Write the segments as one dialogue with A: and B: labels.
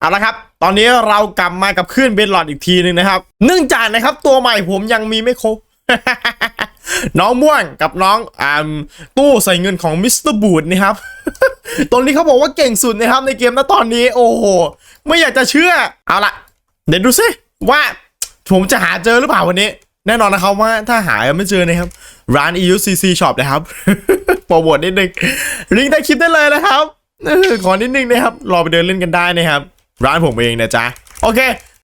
A: เอาละครับ ตอนนี้เรากลับมากับคลื่นเบนหลอดอีกทีหนึ่งนะครับ เนื่องจากนะครับ ตัวใหม่ผมยังมีไม่ครบ น้องม่วงกับน้องอ่าตู้ใส่เงินของมิสเตอร์บูดนะครับ ตรงนี้เขาบอกว่าเก่งสุดนะครับในเกมนะตอนนี้ โอ้โห ไม่อยากจะเชื่อ เอาละเดี๋ยวดูซิว่าผมจะหาเจอหรือเปล่าวันนี้ แน่นอนนะครับว่าถ้าหาไม่เจอนะครับ ร้าน EUCC Shop นะครับ โปรโมทนิดนึงลิงก์ใต้คลิปได้เลยนะครับเออขอนิดนึงนะครับ รอไปเดินเล่นกันได้นะครับ ร้านผมเองนะจ๊ะ โอเค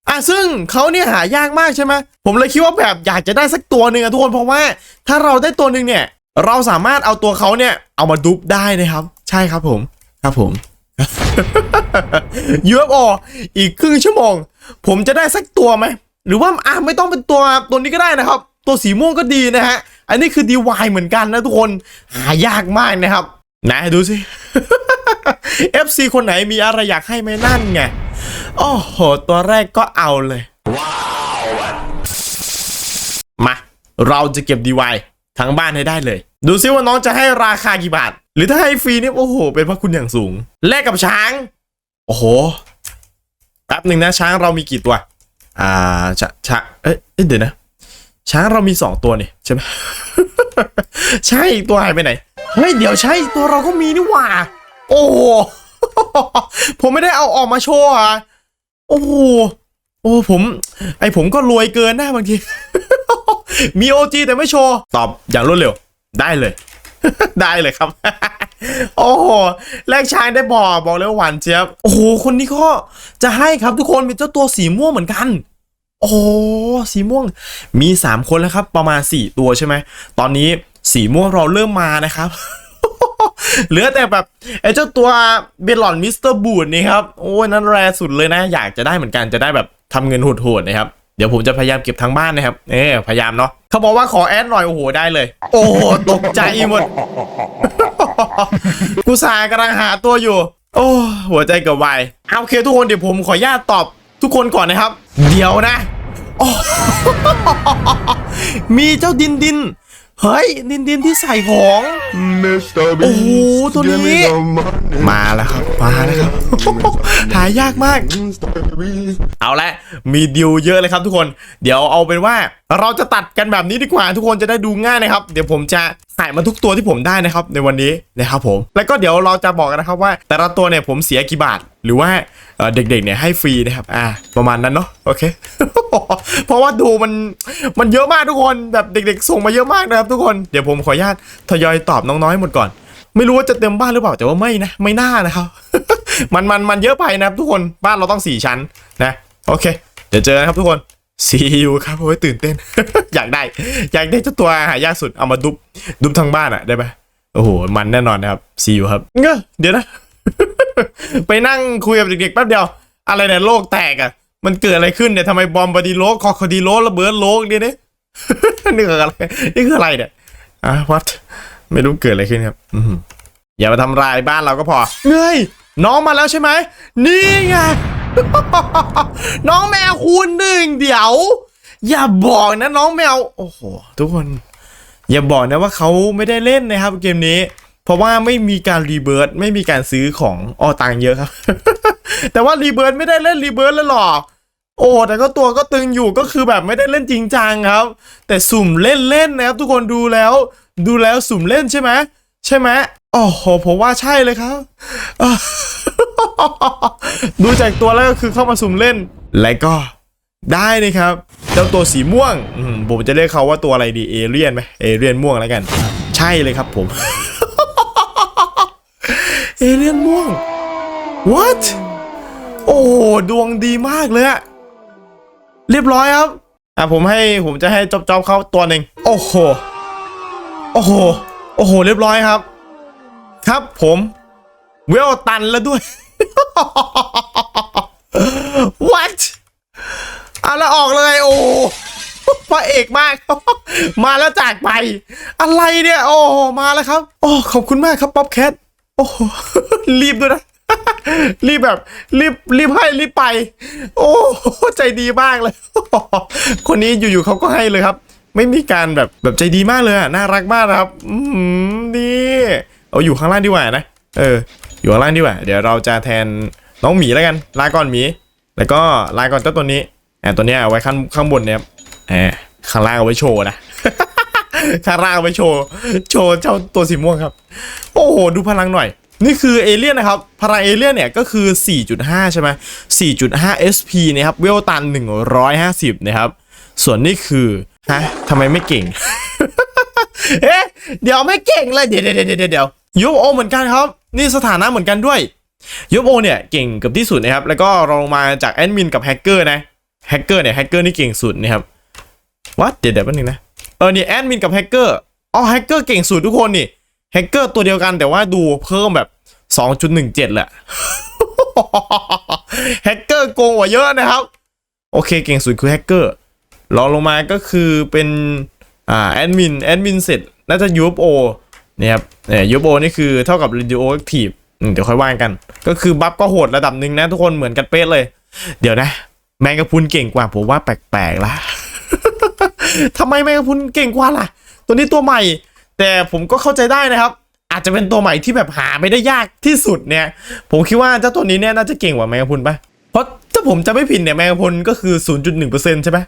A: อะซึ่งเขาเนี่ยหายากมากใช่ไหมผมเลยคิดว่าแบบอยากจะได้สักตัวหนึ่งอะทุกคนเพราะว่า ถ้าเราได้ตัวหนึ่งเนี่ย เราสามารถเอาตัวเขาเนี่ยเอามาดุบได้นะครับ ใช่ครับผมครับผม UFO อีกครึ่งชั่วโมง ผมจะได้สักตัวไหมหรือว่าอะไม่ต้องเป็นตัวตัวนี้ก็ได้นะครับ ตัวสีม่วงก็ดีนะฮะ อันนี้คือ DY เหมือนกันนะทุกคนหายากมากนะครับไหนดูสิ FC คนไหนมีอะไรอยากให้ไหมนั่นไง โอ้โห ตัวแรกก็เอาเลยมา เราจะเก็บ DY ทั้งบ้านให้ได้เลย ดูซิว่าน้องจะให้ราคากี่บาท หรือถ้าให้ฟรีเนี่ยโอ้โห เป็นพระคุณอย่างสูง แลกกับช้าง โอ้โหแป๊บหนึ่งนะช้างเรามีกี่ตัว อ่าชะชะเอ้ยเอ้ยเดี๋ยวนะ ช้างเรามีสองตัวนี่ใช่ไหมใช่อีกตัวหายไปไหนเฮ้ยเดี๋ยวใช่อีกตัวเราก็มีนี่หว่า โอ้โห ผมไม่ได้เอาออกมาโชว์อะโอ้โหโอ้ผม ไอผมก็รวยเกินนะบางที มีโอจีแต่ไม่โชว์ตอบอย่างรวดเร็ว ได้เลย ได้เลยครับ โอ้โหแลกชายได้บอกบอกเลยว่าหวานเจี๊ยบโอ้โหคนนี้ก็จะให้ครับทุกคนเป็นเจ้าตัวสีม่วงเหมือนกัน โอ้สีม่วง มี 3 คนแล้วครับ ประมาณ 4 ตัวใช่ไหมตอนนี้สีม่วงเราเริ่มมานะครับ เหลือแต่แบบไอ้เจ้าตัวเบลลอนมิสเตอร์บูดนี่ครับ โอ้ยนั่นแรสุดเลยนะ อยากจะได้เหมือนกันจะได้แบบทำเงินโหดๆนะครับเดี๋ยวผมจะพยายามเก็บทั้งบ้านนะครับ เออพยายามเนาะเขาบอกว่าขอแอดหน่อยโอ้โหได้เลย โอ้ตกใจหมด กูสากำลังหาตัวอยู่ โอ้หัวใจเกับวายเอาโอเคทุกคนเดี๋ยวผมขออนุญาตตอบทุกคนก่อนนะครับ เดี๋ยวนะมีเจ้าดินดิน เฮ้ยดินดินที่ใส่ของ
B: Mr.
A: Oh,
B: Beast,
A: ตัว
B: give
A: นี้
B: me the money.
A: มาแล้วครับ มาแล้วครับ หายากมาก
B: Mr. Beast,
A: เอาละมีดิวเยอะเลยครับทุกคน เดี๋ยวเอาเป็นว่าเราจะตัดกันแบบนี้ดีกว่า ทุกคนจะได้ดูง่ายนะครับ เดี๋ยวผมจะใส่มาทุกตัวที่ผมได้นะครับ ในวันนี้นะครับผม แล้วก็เดี๋ยวเราจะบอกกันนะครับว่า แต่ละตัวเนี่ยผมเสียกี่บาทหรือว่า เด็กๆเนี่ยให้ฟรีนะครับอ่าประมาณนั้นเนาะโอเค เพราะว่าดูมันมันเยอะมากทุกคนแบบเด็ก ๆ ส่งมาเยอะมากนะครับทุกคนเดี๋ยวผมขออนุญาตทยอยตอบน้องๆให้หมดก่อน ไม่รู้ว่าจะเต็มบ้านหรือเปล่าแต่ว่าไม่นะไม่น่านะครับมันมันมันเยอะไปนะครับทุกคนบ้านเราต้องสี่ชั้นนะโอเค เดี๋ยวเจอกันครับทุกคน see you ครับโอ้ยตื่นเต้น อยากได้ อยากได้เจ้าตัวหายากสุดเอามาดุบดุบทั้งบ้านอะได้ไหมโอ้โหมันแน่นอนนะครับ see you ครับเงเดี๋ยวนะ ไปนั่งคุยกับเด็กๆแป๊บเดียว อะไรเนี่ยโลกแตกอะ มันเกิดอะไรขึ้นเนี่ยทำไมบอมบาดีโลกคอคดีโลระเบิดโลกเนี่ยเนี่ยนี่คืออะไรนี่คืออะไรเนี่ยอะ what ไม่รู้เกิดอะไรขึ้นครับอืออย่ามาทำลายบ้านเราก็พอเงยน้องมาแล้วใช่ไหมนี่ไงน้องแมวคูณหนึ่งเดี๋ยว อย่าบอกนะน้องแมว โอ้โห ทุกคน อย่าบอกนะว่าเขาไม่ได้เล่นนะครับเกมนี้ เพราะว่าไม่มีการรีเบิร์ตไม่มีการซื้อของออตังเยอะครับ แต่ว่ารีเบิร์ตไม่ได้เล่นรีเบิร์ตแล้วหรอกโอ้แต่ก็ตัวก็ตึงอยู่ก็คือแบบไม่ได้เล่นจริงจังครับ แต่สุ่มเล่นเล่นนะครับ ทุกคนดูแล้ว ดูแล้วสุ่มเล่นใช่ไหมใช่ไหมโอ้โหผมว่าใช่เลยครับ ดูจากตัวแล้วก็คือเข้ามาสุ่มเล่น และก็ได้นะครับเจ้าตัวสีม่วงผมจะเรียกเขาว่าตัวอะไรดีเอเลียนไหมเอเลียนม่วงแล้วกัน ใช่เลยครับผม เอเลียนม่วง what โอ้โหดวงดีมากเลยอะเรียบร้อยครับ อะผมให้ผมจะให้จอบจอบเข้าตัวหนึ่งโอ้โห โอ้โห โอ้โห เรียบร้อยครับ ครับผมเวลตันแล้วด้วย what อะแล้วออกเลยโอ้พระเอกมาก มาแล้วจากไป อะไรเนี่ย โอ้มาแล้วครับ โอ้ขอบคุณมากครับป๊อปแคท โอ้โหรีบด้วยนะ รีบแบบ รีบรีบให้รีบไป โอ้ใจดีมากเลย คนนี้อยู่ๆเขาก็ให้เลยครับ ไม่มีการแบบแบบใจดีมากเลยอะน่ารักมากนะครับ อืมนี่เอาอยู่ข้างล่างดีกว่านะเออ อยู่ข้างล่างดีกว่าเดี๋ยวเราจะแทนน้องหมีแล้วกันลาก่อนหมี แล้วก็ลาก่อนเจ้าตัวนี้แอบตัวเนี้ยเอาไว้ข้างข้างบนเนี่ยครับแอบข้างล่างเอาไว้โชว์นะ ข้างล่างเอาไว้โชว์ โชว์เจ้าตัวสีม่วงครับ โอ้โห ดูพลังหน่อย นี่คือเอเลี่ยนนะครับ พลังเอเลี่ยนเนี่ยก็คือ 4.5 ใช่ไหม4.5 SP นะครับ เวลตัน 150 นะครับ ส่วนนี่คือ ฮะทำไมไม่เก่ง เอ๊ะ เดี๋ยวไม่เก่งเลย เดี๋ยวเดี๋ยวเดี๋ยวเดี๋ยวยูโอเหมือนกันครับ นี่สถานะเหมือนกันด้วยยูโอเนี่ยเก่งเกับที่สุดนะครับ แล้วก็รองมาจากแอดมินกับแฮกเกอร์นะ แฮกเกอร์เนี่ยแฮกเกอร์นี่เก่งสุดนะครับวัดเดี๋ยวเดี๋ยวแป๊บนึงนะ เออเนี่ยแอดมินกับแฮกเกอร์อ๋อแฮกเกอร์เก่งสุดทุกคนนี่แฮกเกอร์ตัวเดียวกันแต่ว่าดูเพิ่มแบบ 2.17แหละแฮกเกอร์โกงกว่าเยอะนะครับ โอเคเก่งสุดคือแฮกเกอร์รองลงมาก็คือเป็นอ่าแอดมินแอดมินเสร็จน่าจะ UFO เนี่ยครับเนี่ย UFO นี่คือเท่ากับ Radioactive อืมเดี๋ยวค่อยว่ากัน ก็คือบัฟก็โหดระดับหนึ่งนะทุกคนเหมือนกันเป๊ะเลย เดี๋ยวนะ แมงกะพุนเก่งกว่าผมว่าแปลกๆละ ทำไมแมงกะพรุนเก่งกว่าล่ะ ตัวนี้ตัวใหม่ แต่ผมก็เข้าใจได้นะครับ อาจจะเป็นตัวใหม่ที่แบบหาไม่ได้ยากที่สุดเนี่ย ผมคิดว่าเจ้าตัวนี้เนี่ยน่าจะเก่งกว่าแมงกะพรุนปะเพราะถ้าผมจะไม่ผิดเนี่ยแมงกะพรุนก็คือ 0.1%ใช่ไหม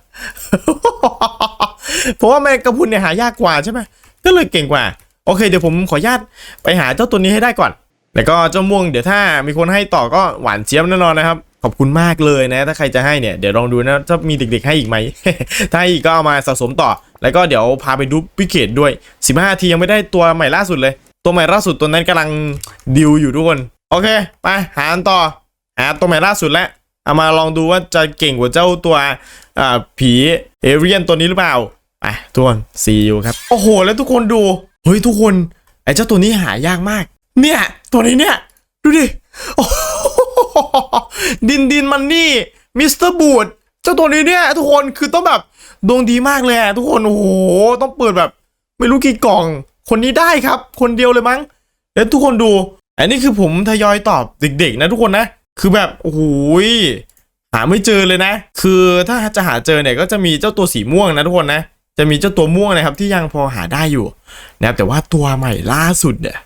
A: เพราะว่าแมงกะพรุนเนี่ยหายากกว่าใช่ไหมก็เลยเก่งกว่า โอเค เดี๋ยวผมขออนุญาตไปหาเจ้าตัวนี้ให้ได้ก่อน แล้วก็เจ้าม่วงเดี๋ยวถ้ามีคนให้ต่อก็หวานเจี๊ยบแน่นอนนะครับ อบคุณมากเลยนะ ถ้าใครจะให้เนี่ยเดี๋ยวลองดูนะถ้ามีเด็กๆให้อีกไหม ถ้าให้อีกก็เอามาสะสมต่อ แล้วก็เดี๋ยวพาไปดูพิเกตด้วย 15 ทียังไม่ได้ตัวใหม่ล่าสุดเลย ตัวใหม่ล่าสุดตัวนั้นกำลังดิวอยู่ทุกคนโอเคไปหาต่อหาตัวใหม่ล่าสุดแล้วเอามาลองดูว่าจะเก่งกว่าเจ้าตัวผีเอเรียนตัวนี้หรือเปล่าไปทุกคนซีอูครับโอ้โห แล้วทุกคนดูเฮ้ยทุกคนไอ้เจ้าตัวนี้หายากมาก เนี่ย ตัวนี้เนี่ย ดูดิโอ้ ดินดินมันนี่มิสเตอร์บูดเจ้าตัวนี้เนี่ยทุกคนคือต้องแบบดวงดีมากเลยทุกคนโอ้โหต้องเปิดแบบ ไม่รู้กี่กล่อง คนนี้ได้ครับ คนเดียวเลยมั้งแล้วทุกคนดู อันนี้คือผมทยอยตอบเด็กๆ นะทุกคนนะ คือแบบโอ้โหหาไม่เจอเลยนะ คือถ้าจะหาเจอเนี่ยก็จะมีเจ้าตัวสีม่วงนะทุกคนนะจะมีเจ้าตัวม่วงนะครับ ที่ยังพอหาได้อยู่นะครับแต่ว่าตัวใหม่ล่าสุดเนี่ย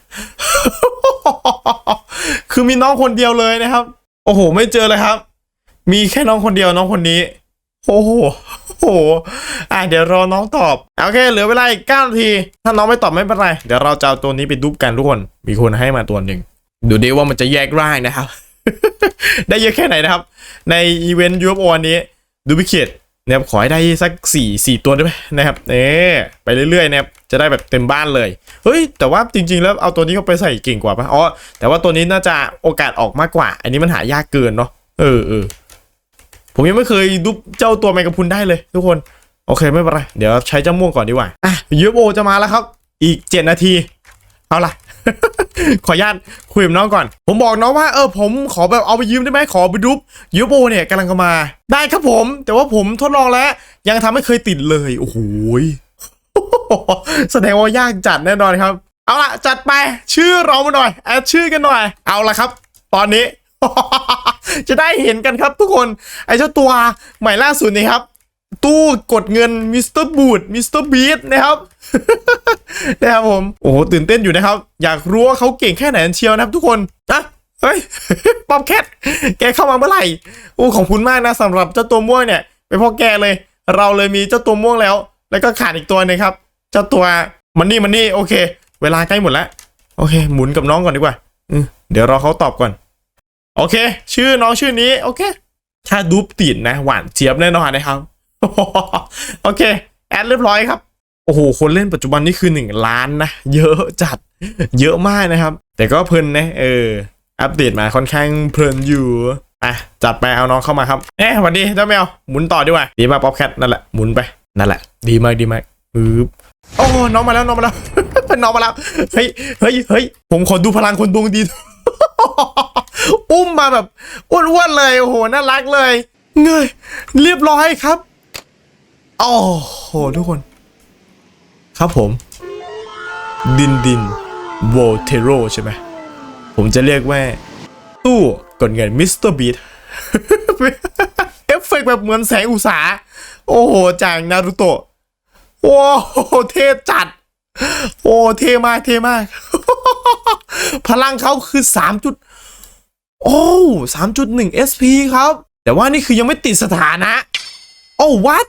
A: คือมีน้องคนเดียวเลยนะครับ โอ้โห ไม่เจอเลยครับ มีแค่น้องคนเดียวน้องคนนี้ โอ้โหโอ้โหอะเดี๋ยวรอน้องตอบ โอเค เหลือเวลาอีก9นาที ถ้าน้องไม่ตอบไม่เป็นไร เดี๋ยวเราจะเอาตัวนี้ไปดุบกันทุกคน มีคนให้มาตัวหนึ่ง ดูดิว่ามันจะแยกร่างนะครับ ได้เยอะแค่ไหนนะครับ ในอีเวนต์ยูเอฟโออันนี้ ดูพิเคตนะครับขอให้ได้สัก4 4ตัวได้ไหมนะครับเอ๊ไปเรื่อยๆนะครับ จะได้แบบเต็มบ้านเลย เฮ้ย แต่ว่าจริง ๆ แล้วเอาตัวนี้เข้าไปใส่เก่งกว่าปะอ๋อ แต่ว่าตัวนี้น่าจะโอกาสออกมากกว่า อันนี้มันหายากเกินเนาะ เออเออผมยังไม่เคยดุบเจ้าตัวแมงกะพุนได้เลย ทุกคน โอเคไม่เป็นไร เดี๋ยวใช้เจ้าม่วงก่อนดีกว่า อะยูโอจะมาแล้วครับ อีก7นาที เอาล่ะ ขออนุญาตคุยกับน้องก่อน ผมบอกน้องว่าเออผมขอแบบเอาไปยืมได้ไหมขอไปดุบยูโอเนี่ยกำลังจะมา ได้ครับผม แต่ว่าผมทดลองแล้ว ยังทำไม่เคยติดเลย โอ้โห แสดงว่ายากจัดแน่นอนครับ เอาละจัดไปชื่อเรามาหน่อยแอดชื่อกันหน่อย เอาละครับ ตอนนี้ จะได้เห็นกันครับทุกคนไอ้เจ้าตัวใหม่ล่าสุดนี่ครับ ตู้กดเงินมิสเตอร์บูดมิสเตอร์บีทนะครับนะครับผม โอ้โหตื่นเต้นอยู่นะครับ อยากรู้ว่าเขาเก่งแค่ไหนเชียวนะครับทุกคนอะเฮ้ยป๊อปแคทแกเข้ามาเมื่อไหร่โอ้ขอบคุณมากนะสำหรับเจ้าตัวม่วงเนี่ยไปนเพ่อแกเลย เราเลยมีเจ้าตัวม่วงแล้ว แล้วก็ขาดอีกตัวหนึงครับ เจ้าตัวมันนี่มันนี่โอเค เวลาใกล้หมดแล้ว โอเค หมุนกับน้องก่อนดีกว่าอืเดี๋ยวรอเขาตอบก่อน โอเค ชื่อน้องชื่อนี้โอเค ถ้าดูปติดนะ หวานเจี๊ยบแน่นอนนะครับ โอเค แอดเรียบร้อยครับ โอ้โห คนเล่นปัจจุบันนี่คือหนึ่งล้านนะ เยอะจัด เยอะมากนะครับ แต่ก็เพลินนะ เออ อัปเดตมาค่อนข้างเพลินอยู่อะจัดไปเอาน้องเข้ามาครับเอ๊ะวัสดีเจ้าแมวหมุนต่อดีกว่าดีมากป๊อปแคทนั่นแหละหมุนไป นั่นแหละ ดีมากดีมากปึ๊บโอ้น้องมาแล้วน้องมาแล้วน้องมาแล้วเฮ้ยเฮ้ยเฮ้ยผมขอดูพลังคนดวงดี อุ้มมาแบบอ้วนๆเลยโอ้โหน่ารักเลย เงยเรียบร้อยครับโอ้โหทุกคน ครับผม ดินดินโวเทโรใช่ไหมผมจะเรียกว่า ตู้กดเงินมิสเตอร์บีท เฟกต์แบบเหมือนแสงอุสา โอ้โหจากนารูโตะโอ้โหเท่จัด โอ้เท่มากเท่มาก พลังเขาคือสามจุด โอ้สามจุดหนึ่ง SP ครับ แต่ว่านี่คือยังไม่ติดสถานะ โอ้ what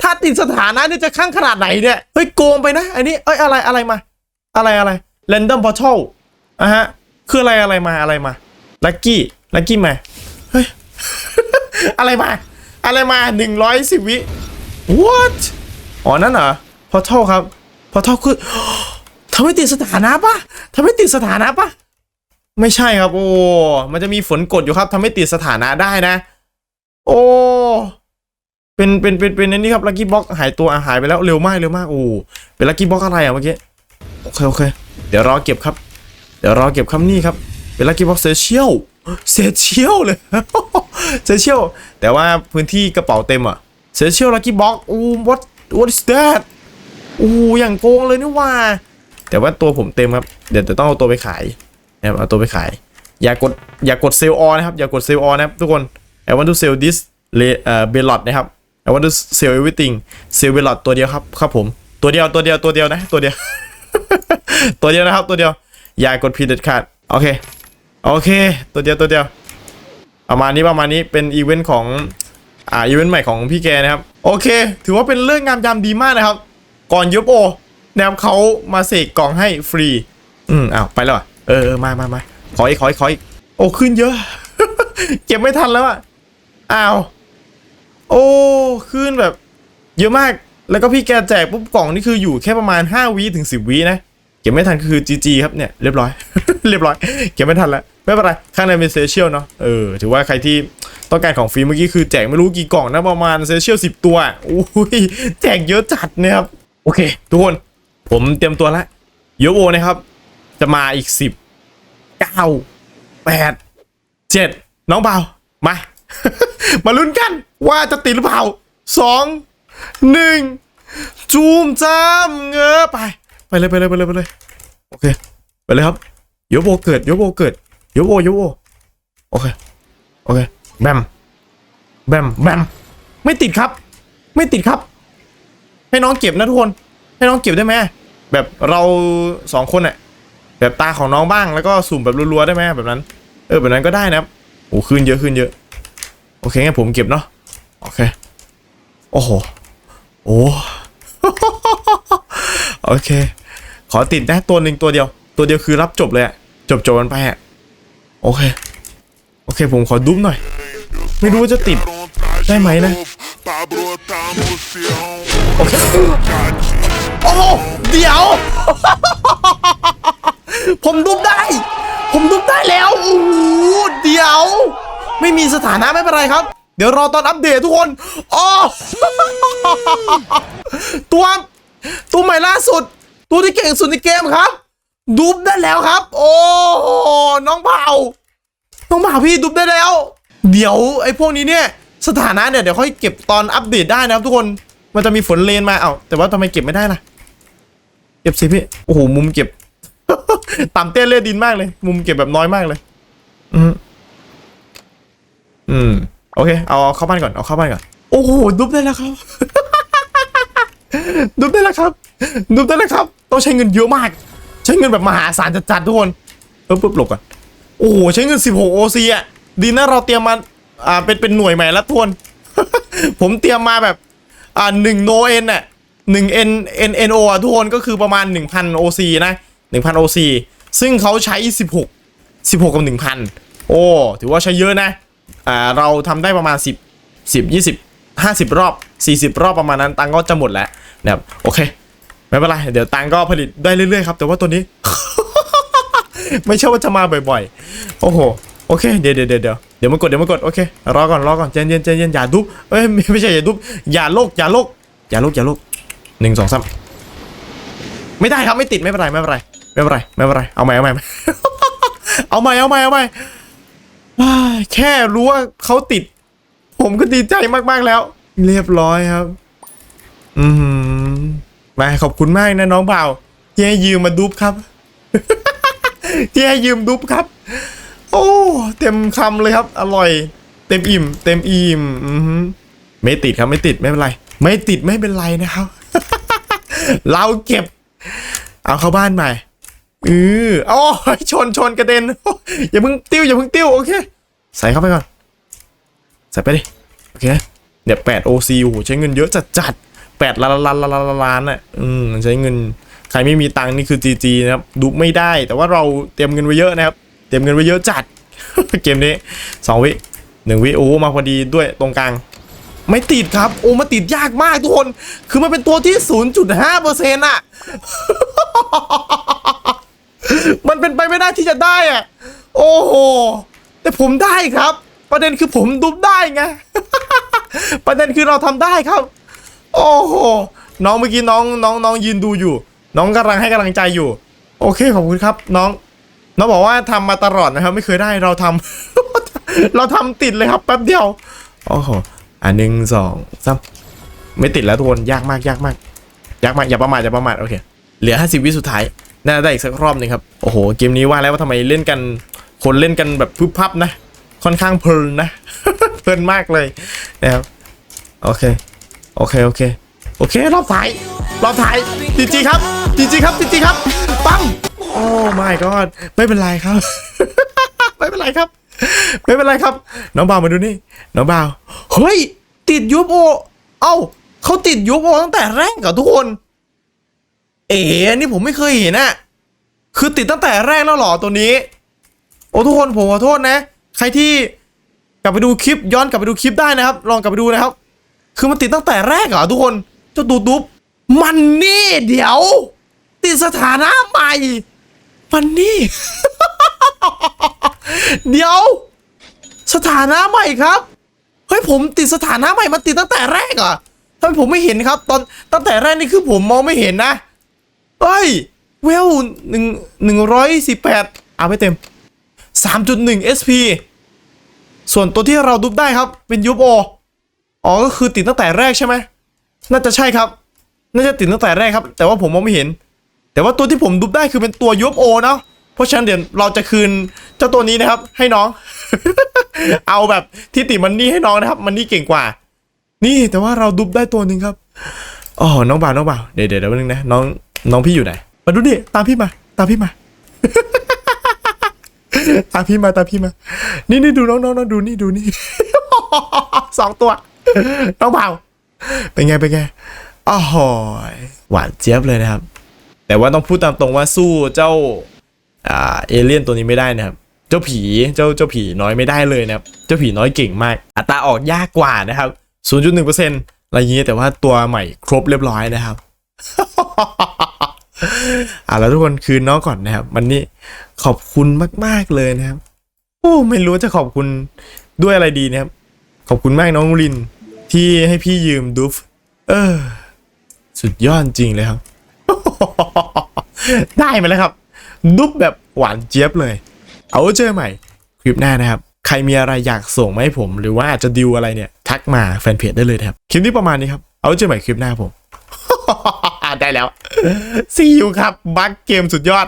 A: ถ้าติดสถานะเนี่ยจะข้างขนาดไหนเนี่ย เฮ้ยโกงไปนะ อันนี้ เอ้ยอะไรอะไรมา อะไรอะไร random portal อะฮะ คืออะไรอะไรมาอะไรมา ลักกี้ ลักกี้มา เฮ้ย อะไรมา อะไรมาหนึ่งร้อยสิบวิ what อ๋อ นั่นเหรอ portal ครับ portal คือทำให้ติดสถานะปะทำให้ติดสถานะปะไม่ใช่ครับ โอ้ มันจะมีฝนกดอยู่ครับทำให้ติดสถานะได้นะ โอ้เป็นเป็นเป็นเป็นอันนี้ครับลักกี้บ็อกหายตัวหายไปแล้วเร็วมากเร็วมากโอ้เป็นลักกี้บ็อกอะไรอะเมื่อกี้โอเคโอเค เดี๋ยวรอเก็บครับ เดี๋ยวรอเก็บคำนี้ครับ เป็นลักกี้บ็อกเซเชียล เซเชียลเลยเซเชียลแต่ว่าพื้นที่กระเป๋าเต็มอะเซเชียลลักกี้บ็อกโอ้ what what is that โอ้อย่างโกงเลยนี่ว่า แต่ว่าตัวผมเต็มครับ เดี๋ยวจะต้องเอาตัวไปขายนะครับเอาตัวไปขาย อย่ากดอย่ากดเซลล์ออนนะครับ อย่ากดเซลล์ออนนะครับทุกคน I want to sell this เลเอ่อเบลลอดนะครับ I want to sell everything sell เบลลอดตัวเดียวครับครับผมตัวเดียวตัวเดียวตัวเดียวนะตัวเดียว ตัวเดียวนะครับตัวเดียว อย่ากดผิดเด็ดขาดโอเค โอเค ตัวเดียวตัวเดียวประมาณนี้ประมาณนี้เป็นอีเวนต์ของอ่าอีเวนต์ใหม่ของพี่แกนะครับโอเค ถือว่าเป็นเรื่องงามยามดีมากนะครับ ก่อนยุบโอนะครับเขามาเสกกล่องให้ฟรี อืมอ้าวไปแล้วอะเออมามามาขออีกขออีกขออีกโอ้ขึ้นเยอะ เก็บไม่ทันแล้วอะอ้าวโอ้ขึ้นแบบ เยอะมากแล้วก็พี่แกแจกปุ๊บกล่องนี่คืออยู่แค่ประมาณ5วิถึง10วินะ เก็บไม่ทันคือ GG ครับเนี่ยเรียบร้อย เรียบร้อย เก็บไม่ทันแล้วไม่เป็นไร ข้างในเป็นเซเชียลเนาะเออถือว่าใครที่ต้องการของฟรีเมื่อกี้คือแจกไม่รู้กี่กล่องนะประมาณเซเชียลสิบตัวอุ้ยแจกเยอะจัดนะครับโอเค ทุกคนผมเตรียมตัวแล้วโยโอนะครับ จะมาอีกสิบเก้าแปดเจ็ดน้องเบามา มาลุ้นกันว่าจะติดหรือเปล่าสองหนึ่งจูมจ้ามเงอไป ไปเลยไปเลยไปเลยไปเลยโอเคไปเลยครับโยโบเกิดโยโบเกิดโยโบโยโบโอเคโอเคแบมแบมแบมไม่ติดครับ ไม่ติดครับ ให้น้องเก็บนะทุกคน ให้น้องเก็บได้ไหมแบบเราสองคนอะแบบตาของน้องบ้างแล้วก็สุ่มแบบรัวๆได้ไหมแบบนั้น เออแบบนั้นก็ได้นะครับโอ้ขึ้นเยอะขึ้นเยอะ โอเคงั้นผมเก็บเนาะโอเคโอ้โหโอ้โอเค ขอติดนะตัวหนึ่งตัวเดียว ตัวเดียวคือรับจบเลยอะจบจบมันไปอะโอเค โอเค ผมขอดุ้มหน่อย ไม่รู้ว่าจะติดได้ไหมนะ โอเค โอ้โหเดี๋ยว ผมดุ้มได้ ผมดุ้มได้แล้วโอ้โหเดี๋ยว ไม่มีสถานะไม่เป็นไรครับ เดี๋ยวรอตอนอัปเดตทุกคนอ๋อตัวตัวใหม่ล่าสุด ตัวที่เก่งสุดในเกมครับดุบได้แล้วครับ โอ้น้องเผาน้องเผาพี่ดุบได้แล้ว เดี๋ยวไอ้พวกนี้เนี่ย สถานะเนี่ยเดี๋ยวค่อยเก็บตอนอัปเดตได้นะครับทุกคนมันจะมีฝนเลนมาเอ้าแต่ว่าทำไมเก็บไม่ได้ล่ะ เก็บสิพี่โอ้โหมุมเก็บต่ำเต้นเลือดดินมากเลย มุมเก็บแบบน้อยมากเลย อืมอืมโอเค เอาเข้าบ้านก่อนเอาเข้าบ้านก่อนโอ้โหดุบได้แล้วครับ ดุบได้แล้วครับดุบได้แล้วครับ ต้องใช้เงินเยอะมาก ใช้เงินแบบมหาศาลจัดๆทุกคนปึ๊บปึ๊บหลบก่อนโอ้โหใช้เงิน 16 OC อะดีนะเราเตรียมมาอ่าเป็นเป็นหน่วยใหม่ล้วทุกคน ผมเตรียมมาแบบอ่าหนึ่งโนเอ็นอะหนึ่งเอ็นเอ็นเอ็นโออะทุกคนก็คือประมาณ 1,000 OC นะ1,000 OC ซึ่งเขาใช้ 16 16 กับ 1,000 โอ้ ถือว่าใช้เยอะนะอ่าเราทำได้ประมาณ 10 10 20 50 รอบ 40 รอบประมาณนั้นตังก็จะหมดแล้ว นะครับโอเค ไม่เป็นไร เดี๋ยวตังก็ผลิตได้เรื่อยๆครับ แต่ว่าตัวนี้ ไม่ใช่ว่าจะมาบ่อยๆ โอ้โห โอเค เดี๋ยวเดี๋ยวเดี๋ยวเดี๋ยวเดี๋ยวมากดเดี๋ยวมากด โอเค รอก่อนรอก่อนใจเย็นใจเย็นอย่าดุบเอ้ยไม่ใช่อย่าดุบอย่าโลกอย่าโลกอย่าโลกอย่าโลกหนึ่งสองสามไม่ได้ครับไม่ติดไม่เป็นไรไม่เป็นไรไม่เป็นไรไม่เป็นไรเอาใหม่เอาใหม่เอาใหม่เอาใหม่เอาใหม่ว้แค่รู้ว่าเขาติด ผมก็ดีใจมากๆแล้ว เรียบร้อยครับ อืม มาขอบคุณมากนะน้องเป่าที่ให้ยืมมาดุบครับ ที่ให้ยืมดุบครับ โอ้เต็มคำเลยครับ อร่อย เต็มอิ่ม เต็มอิ่มอือหือไม่ติดครับไม่ติดไม่เป็นไร ไม่ติดไม่เป็นไรนะครับ เราเก็บ เอาเข้าบ้านใหม่เออโอ้ชนชนกระเด็นอย่าเพิ่งติ้วอย่าเพิ่งติ้วโอเคใส่เข้าไปก่อน ใส่ไปดิ โอเคเนี่ยแปดโอซีโอ้โหใช้เงินเยอะจัดจัด แปดล้านล้านล้านล้านล้านล้านอะอืมใช้เงินใครไม่มีตังค์นี่คือจีจีนะครับดูไม่ได้ แต่ว่าเราเตรียมเงินไว้เยอะนะครับ เตรียมเงินไว้เยอะจัด เกมนี้สองวิหนึ่งวิโอ้มาพอดีด้วยตรงกลาง ไม่ติดครับโอ้มาติดยากมากทุกคน คือมันเป็นตัวที่ 0.5เปอร์เซ็นต์อะมันเป็นไปไม่ได้ที่จะได้อะโอ้โห แต่ผมได้ครับ ประเด็นคือผมดุบได้ไง ประเด็นคือเราทำได้ครับ โอ้โหน้องเมื่อกี้น้องน้องน้องยืนดูอยู่ น้องกำลังให้กำลังใจอยู่ โอเคขอบคุณครับ น้อง น้องบอกว่าทำมาตลอดนะครับ ไม่เคยได้เราทำเราทำติดเลยครับแป๊บเดียวโอ้โหอะหนึ่งสองสามไม่ติดแล้วทุกคนยากมากยากมากยากมากอย่าประมาทอย่าประมาทโอเคเหลือ50วิสุดท้ายน่าได้อีกสักรอบหนึงครับโอ้โหเกมนี้ว่าแล้วว่าทำไมเล่นกันคนเล่นกันแบบพึบพับนะ ค่อนข้างเพลินนะเพลินมากเลยนะครับโอเค โอเค โอเค โอเค รอบท้าย รอบท้ายจีจีครับจีจีครับจีจีครับ ปั๊มโอ้ไม่ก็ไม่เป็นไรครับ ไม่เป็นไรครับ ไม่เป็นไรครับ น้องบ่าวมาดูนี่ น้องบ่าว เฮ้ย ติดยูโอเอ้าเขาติดยูโอตั้งแต่แรกเหรอทุกคน เอ๋อันนี่ผมไม่เคยเห็นอะคือติดตั้งแต่แรกแล้วหรอตัวนี้ โอ้ทุกคนผมขอโทษนะ ใครที่กลับไปดูคลิปย้อนกลับไปดูคลิปได้นะครับ ลองกลับไปดูนะครับ คือมันติดตั้งแต่แรกเหรอทุกคนเจ้าตูตุ๊บมันนี่เดี๋ยว ติดสถานะใหม่ มันนี่ เดี๋ยว สถานะใหม่ครับ เฮ้ยผมติดสถานะใหม่มันติดตั้งแต่แรกอะทำไมผมไม่เห็นครับ ตอนตั้งแต่แรกนี่คือผมมองไม่เห็นนะเฮ้ยเวลหนึ่งหนึ่งร้อยสิบแปดเอาไปเต็มสามจุดหนึ่ง SP ส่วนตัวที่เราดุบได้ครับเป็นยูโอ อ๋อก็คือติดตั้งแต่แรกใช่ไหมน่าจะใช่ครับ น่าจะติดตั้งแต่แรกครับ แต่ว่าผมมองไม่เห็น แต่ว่าตัวที่ผมดุบได้คือเป็นตัวยูโอเนาะเพราะฉะนั้นเดี๋ยวเราจะคืนเจ้าตัวนี้นะครับ ให้น้อง เอาแบบที่ติมันนี่ให้น้องนะครับ มันนี่เก่งกว่า นี่แต่ว่าเราดุบได้ตัวหนึ่งครับอ๋อน้องบ่าวน้องบ่าวเดี๋ยวเดี๋ยวเดี๋ยวแป๊บนึงนะน้องน้องพี่อยู่ไหนมาดูดิตามพี่มา ตามพี่มาตามพี่มาตามพี่มา นี่นี่ดูน้องน้องดูนี่ดูนี่สองตัว น้องบ่าเป็นไงเป็นไงอ้าวหวานเจี๊ยบเลยนะครับ แต่ว่าต้องพูดตามตรงว่าสู้เจ้าอ่าเอเลี่ยนตัวนี้ไม่ได้นะครับ เจ้าผีเจ้าเจ้าผีน้อยไม่ได้เลยนะครับ เจ้าผีน้อยเก่งมาก อัตราออกยากกว่านะครับ 0.1%อะไรอย่างนี้แต่ว่าตัวใหม่ครบเรียบร้อยนะครับอ่าแล้วทุกคนคืนน้องก่อนนะครับมันนี่ขอบคุณมาก ๆเลยนะครับ โอ้ไม่รู้จะขอบคุณด้วยอะไรดีนะครับ ขอบคุณมากน้องลิน ที่ให้พี่ยืมดูฟเออ สุดยอดจริงเลยครับ ได้มาแล้วครับ ดุบแบบหวานเจี๊ยบเลย เอาเจอใหม่ คลิปหน้านะครับ ใครมีอะไรอยากส่งมาให้ผม หรือว่าอาจจะดิวอะไรเนี่ย ทักมาแฟนเพจได้เลยครับ คลิปนี้ประมาณนี้ครับ เอาเจอใหม่คลิปหน้าผม ได้แล้วซีอูครับ บัคเกมสุดยอด